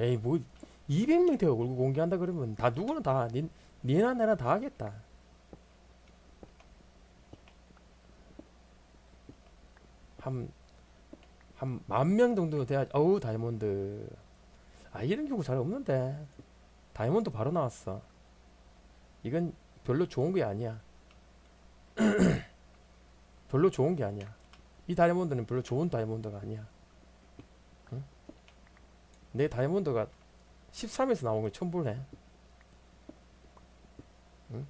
에이 뭐 200명 되어 얼굴 공개한다 그러면 다 누구나 다 니, 니나 내나 다 하겠다. 한 한 만 명 정도 돼야 어우 다이몬드. 아 이런 경우 잘 없는데. 다이몬드 바로 나왔어. 이건 별로 좋은 게 아니야. 별로 좋은 게 아니야. 이 다이몬드는 별로 좋은 다이몬드가 아니야. 응? 내 다이몬드가 13에서 나온 걸 처음 보네 응?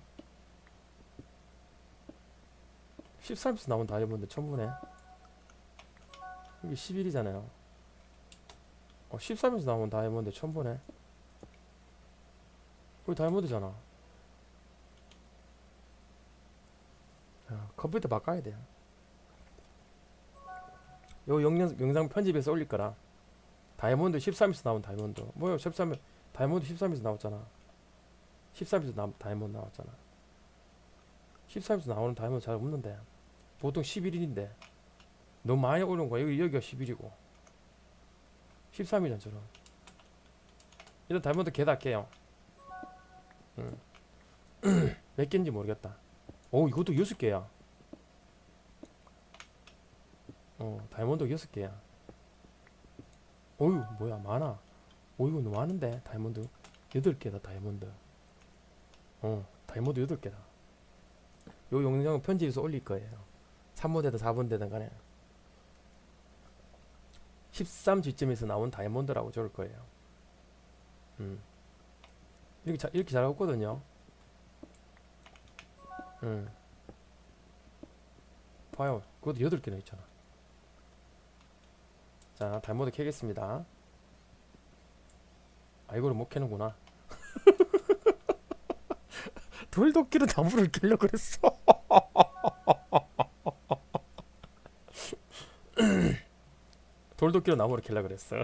13에서 나온 다이몬드 처음 보네 여기 11이잖아요 어, 13에서 나온 다이몬드 처음 보네 거기 다이몬드잖아 야, 컴퓨터 바꿔야 돼. 요 영상, 영상 편집해서 올릴 거라. 다이몬드 13에서 나온 다이몬드. 뭐야, 13, 다이몬드 13에서 나왔잖아. 13에서 나, 다이몬드 나왔잖아. 13에서 나오는 다이몬드 잘 없는데. 보통 11일인데. 너무 많이 오는 거야. 여기, 여기가 11이고. 13이잖아, 저는. 일단 다이몬드 개다 할게요. 음. 몇 개인지 모르겠다. 오 이것도 여섯 개야. 어 다이몬드 여섯 개야. 어유 뭐야 많아. 오 이거 너무 많은데 다이몬드 여덟 개다 다이몬드. 어 다이몬드 여덟 개다. 요 영상 편집해서 올릴 거예요. 3번 되든 4번 되든 간에 13지점에서 나온 다이몬드라고 적을 거예요. 음. 이렇게 자, 이렇게 잘 없거든요. 응. 봐요. 그것도 여덟 개나 있잖아. 자, 다이모드 캐겠습니다. 아, 이거를 못 캐는구나. 돌도끼로 나무를 캐려 그랬어. 돌도끼로 나무를 캐려 그랬어.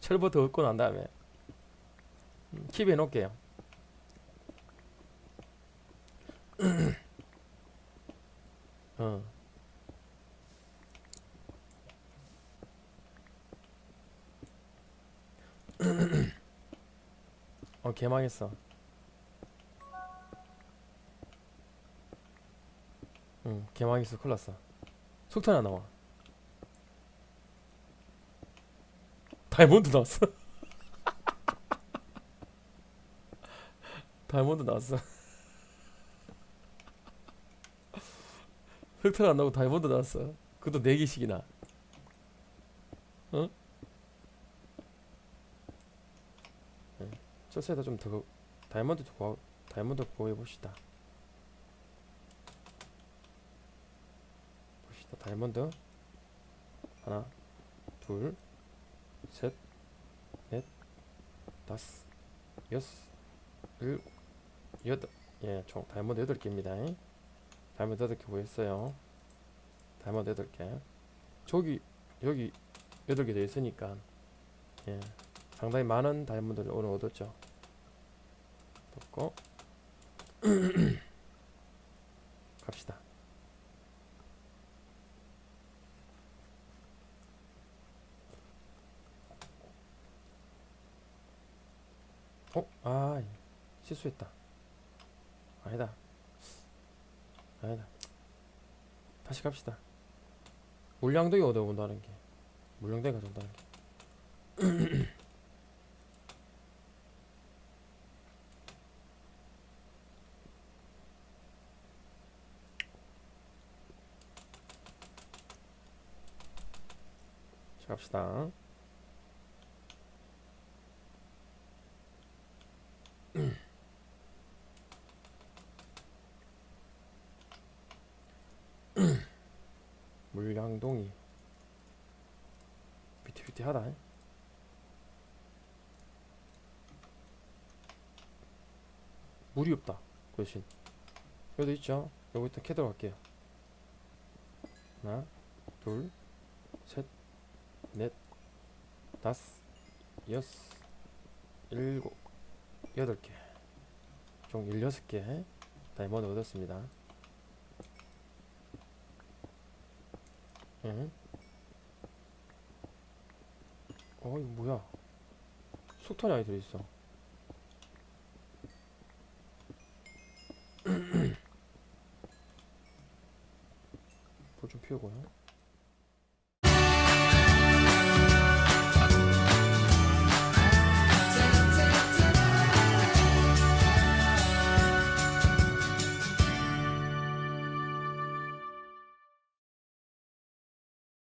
철부터 얻고 난 다음에 음, 킵 해 놓을게요. 어. 어 개망했어. 응 개망했어 큰일 났어. 속탄 안 나와. 다이몬드 나왔어. 다이몬드 나왔어. 흑탈 안 나고 다이몬드 나왔어. 그것도 4개씩이나. 어? 네. 저세다 좀 더, 다이몬드 더 구하, 다이몬드 구해봅시다. 봅시다. 다이몬드. 하나, 둘, 셋, 넷, 다섯, 여섯, 일곱, 여덟. 예, 총 다이아몬드 여덟 개입니다. 다이아몬드 여덟 개 보였어요. 다이아몬드 여덟 개. 저기 여기 여덟 개돼 있으니까 예, 상당히 많은 다이아몬드를 오늘 얻었죠. 얻고 갑시다. 어? 아 실수했다 아니다 아니다. 다시 갑시다. 물량동이 얻어온다는 게? 물량동이 가져온다는 게. 자, 갑시다 물량동이 비티비티하다. 물이 없다 그 대신. 여기도 있죠? 여기 일단 캐도록 할게요. 하나 둘셋넷 다섯 여섯 일곱 여덟 개총 16개. 다이몬드 얻었습니다 응? 어 이거 뭐야 속탄이 안에 들어있어 불 좀 피우고요